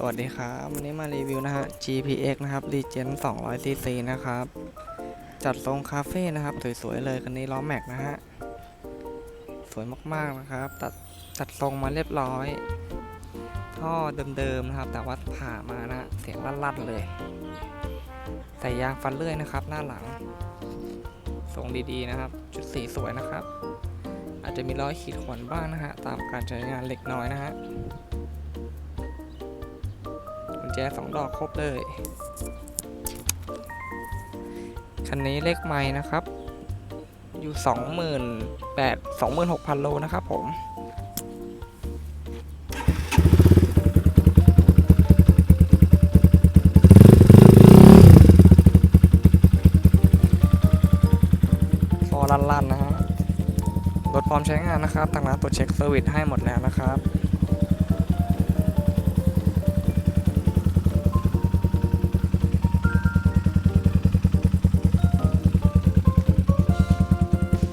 สวัสดีครับ วันนี้มารีวิวนะฮะ GPX นะครับ Regen 200cc นะครับ จัดทรงคาเฟ่นะครับ สวยๆเลยคันนี้ล้อแม็กนะฮะ สวยมากๆนะครับ ตัดจัดทรงมาเรียบร้อย ท่อเดิมๆนะครับ แต่ว่าผ่ามานะ เสียงลั่นๆเลยใส่ยางฟันเลื่อยนะครับ หน้าหลัง ทรงดีๆนะครับ ชุดสีสวยนะครับ อาจจะมีรอยขีดข่วนบ้างนะฮะ ตามการใช้งานเล็กน้อยนะฮะ จสองดอกครบเลย คันนี้เลขไม้นะครับ อยู่สองหมื่นแปดสองหมื่นหกพันโลนะครับผมฟอลั่นๆนะฮะรถพร้อมใช้งานนะครับ ทางร้านตรวจเช็คเซอร์วิสให้หมดแล้วนะครับ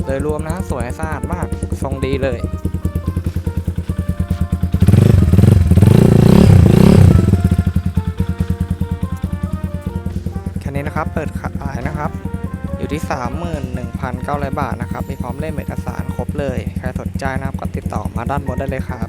โดยรวมนะสวยสะอาดมากทรงดีเลยคันนี้นะครับเปิดขายนะครับ อยู่ที่ 31,900 บาทนะครับ มีพร้อมเล่มเอกสารครบเลย ใครสนใจนะครับก็ติดต่อมาด้านบนได้เลยครับ